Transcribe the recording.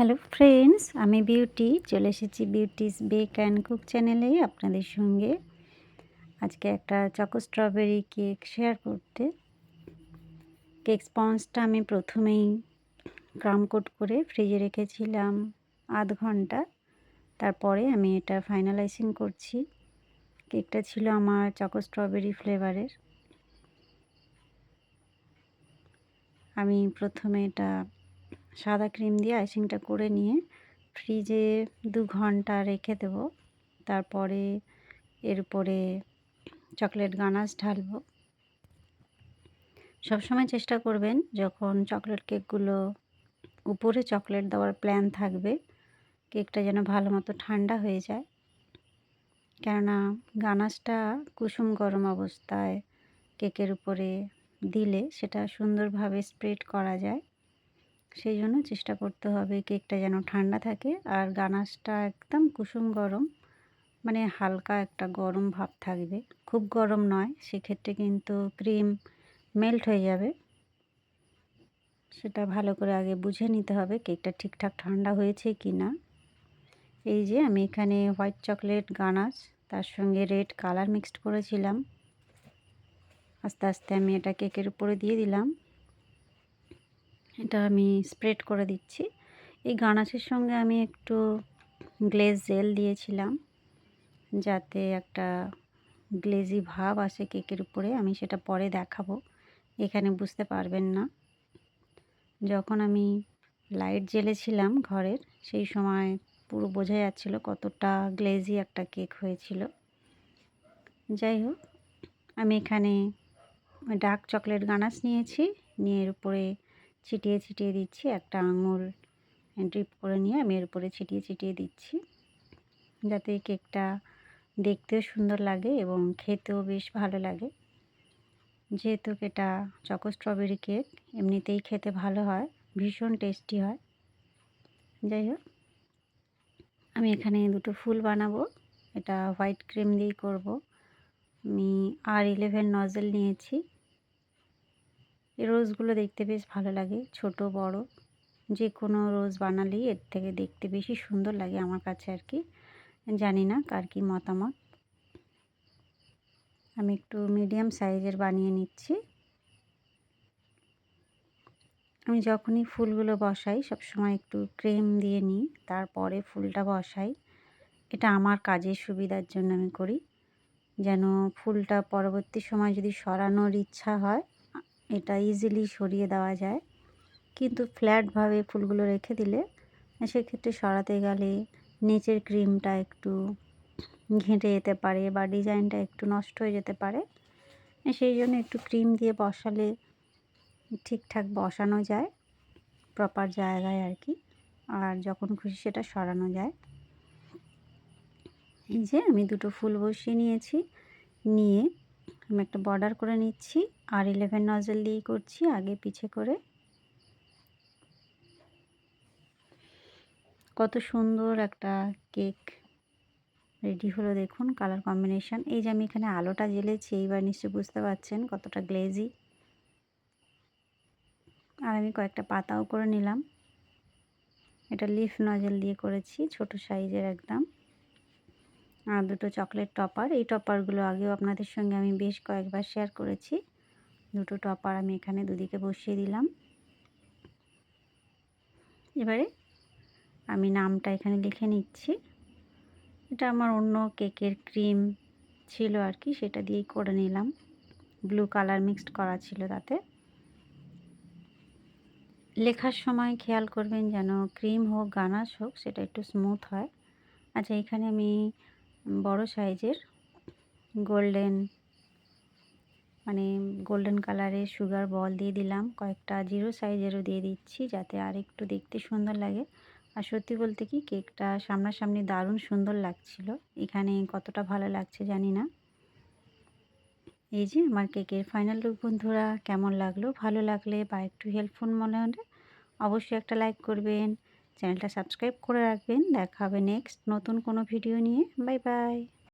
Hello friends, আমি beauty. চলে এসেছি বিউটিস বেক অ্যান্ড কুক চ্যানেলে আপনাদের সঙ্গে। আজকে একটা চকো স্ট্রবেরি কেক শেয়ার করতে। কেক স্পঞ্জটা আমি প্রথমেই ক্রাম কোট করে ফ্রিজে রেখেছিলাম আধ ঘণ্টা। তারপরে আমি এটা ফাইনালাইজিং করছি। কেকটা ছিল আমার চকো স্ট্রবেরি ফ্লেভারের। আমি প্রথমে এটা সাদা ক্রিম দিয়ে আইসিংটা করে নিয়ে ফ্রিজে দু ঘণ্টা রেখে দেব। তারপরে এর উপরে চকলেট গানাস ঢালবো। সবসময় চেষ্টা করবেন যখন চকলেট কেকগুলো উপরে চকলেট দেওয়ার প্ল্যান থাকবে, কেকটা যেন ভালো মতো ঠান্ডা হয়ে যায়। কেননা গানাশটা কুসুম গরম অবস্থায় কেকের উপরে দিলে সেটা সুন্দরভাবে স্প্রেড করা যায়। সেই জন্য চেষ্টা করতে হবে কেকটা যেন ঠান্ডা থাকে। আর গানাশটা একদম কুসুম গরম মানে হালকা একটা গরম ভাব থাকবে। খুব গরম নয়, সেক্ষেত্রে কিন্তু ক্রিম মেল্ট হয়ে যাবে। সেটা ভালো করে আগে বুঝে নিতে হবে কেকটা ঠিকঠাক ঠান্ডা হয়েছে কি না এই যে আমি এখানে হোয়াইট চকলেট, গানাশ, তার সঙ্গে রেড কালার মিক্সড করেছিলাম। আস্তে আস্তে আমি এটা কেকের উপরে দিয়ে দিলাম। এটা আমি স্প্রেড করে দিচ্ছি। এই গানাচের সঙ্গে আমি একটু গ্লেজ জেল দিয়েছিলাম, যাতে একটা গ্লেজি ভাব আসে কেকের উপরে, আমি সেটা পরে দেখাবো। এখানে বুঝতে পারবেন না। যখন আমি লাইট জ্বেলেছিলাম ঘরের, সেই সময় পুরো বোঝা যাচ্ছিল কতটা গ্লেজি একটা কেক হয়েছিল। যাই হোক, আমি এখানে ডার্ক চকলেট গানাস নিয়েছি, নিয়ে এর উপরে ছিটিয়ে ছিটিয়ে দিচ্ছি, একটা আঙুল ড্রিপ করে নিয়ে আমি এর উপরে ছিটিয়ে ছিটিয়ে দিচ্ছি। যাতে কেকটা দেখতেও সুন্দর লাগে এবং খেতেও বেশ ভালো লাগে। যেহেতু এটা চকো স্ট্রবেরি কেক এমনিতেই খেতে ভালো হয়, ভীষণ টেস্টি হয়। যাই হোক, আমি এখানে দুটো ফুল বানাবো। এটা হোয়াইট ক্রিম দিয়েই করব। আমি আর ইলেভেন নজেল নিয়েছি। এই রোজগুলো দেখতে বেশ ভালো লাগে, ছোট, বড়। যে কোনো রোজ বানালেই এর থেকে দেখতে বেশি সুন্দর লাগে আমার কাছে আর কি। জানি না কার কি মতামত। আমি একটু মিডিয়াম সাইজের বানিয়ে নিচ্ছি। আমি যখনই ফুলগুলো বসাই, সবসময় একটু ক্রিম দিয়ে নিই, তারপরে ফুলটা বসাই। এটা আমার কাজের সুবিধার জন্য আমি করি। যেন ফুলটা পরবর্তী সময় যদি সরানোর ইচ্ছা হয় এটা ইজিলি সরিয়ে দেওয়া যায়। কিন্তু ফ্ল্যাটভাবে ফুলগুলো রেখে দিলে সেক্ষেত্রে সরাতে গেলে নিচের ক্রিমটা একটু ঘেঁটে যেতে পারে বা ডিজাইনটা একটু নষ্ট হয়ে যেতে পারে। সেই জন্য একটু ক্রিম দিয়ে বসালে ঠিকঠাক বসানো যায় প্রপার জায়গায় আর কি। আর যখন খুশি সেটা সরানো যায়। এই যে আমি দুটো ফুল বসিয়ে নিয়েছি, নিয়ে আমি একটা বর্ডার করে নিচ্ছি। আর ইলেভেন নজেল দিয়েই করছি, আগে পিছে করে। কত সুন্দর একটা কেক রেডি হলো দেখুন কালার কম্বিনেশান এই যে আমি এখানে আলোটা জ্বেলেছি, এইবার নিশ্চয়ই বুঝতে পারছেন কতটা গ্লেজি আর আমি কয়েকটা পাতাও করে নিলাম। এটা লিফ নজেল দিয়ে করেছি, ছোট সাইজের একদম। দুটো চকলেট টপার। এই টপারগুলো আগেও আপনাদের সঙ্গে আমি বেশ কয়েকবার শেয়ার করেছি। দুটো টপার আমি এখানে দুদিকে বসিয়ে দিলাম। এবারে আমি নামটা এখানে লিখে নিচ্ছি। এটা আমার অন্য কেকের ক্রিম ছিল আর কি, সেটা দিয়েই করে নিলাম। ব্লু কালার মিক্সড করা ছিল তাতে। লেখার সময় খেয়াল করবেন যেন ক্রিম হোক, গানাশ হোক, সেটা একটু স্মুথ হয়। আচ্ছা এখানে আমি বড় সাইজের গোল্ডেন মানে গোল্ডেন কালারের সুগার বল দিয়ে দিলাম। কয়েকটা জিরো সাইজেরও দিয়ে দিচ্ছি যাতে আর একটু দেখতে সুন্দর লাগে। আর সত্যি বলতে কি, কেকটা সামনাসামনি দারুণ সুন্দর লাগছিল। এখানে কতটা ভালো লাগছে জানি না। এই যে আমার কেকের ফাইনাল লুক, বন্ধুরা, কেমন লাগল? ভালো লাগলে বা একটু হেল্পফুল মনে হলে অবশ্যই একটা লাইক করবেন। চ্যানেলটা সাবস্ক্রাইব করে রাখবেন। দেখা হবে নেক্সট নতুন কোনো ভিডিও নিয়ে। Bye bye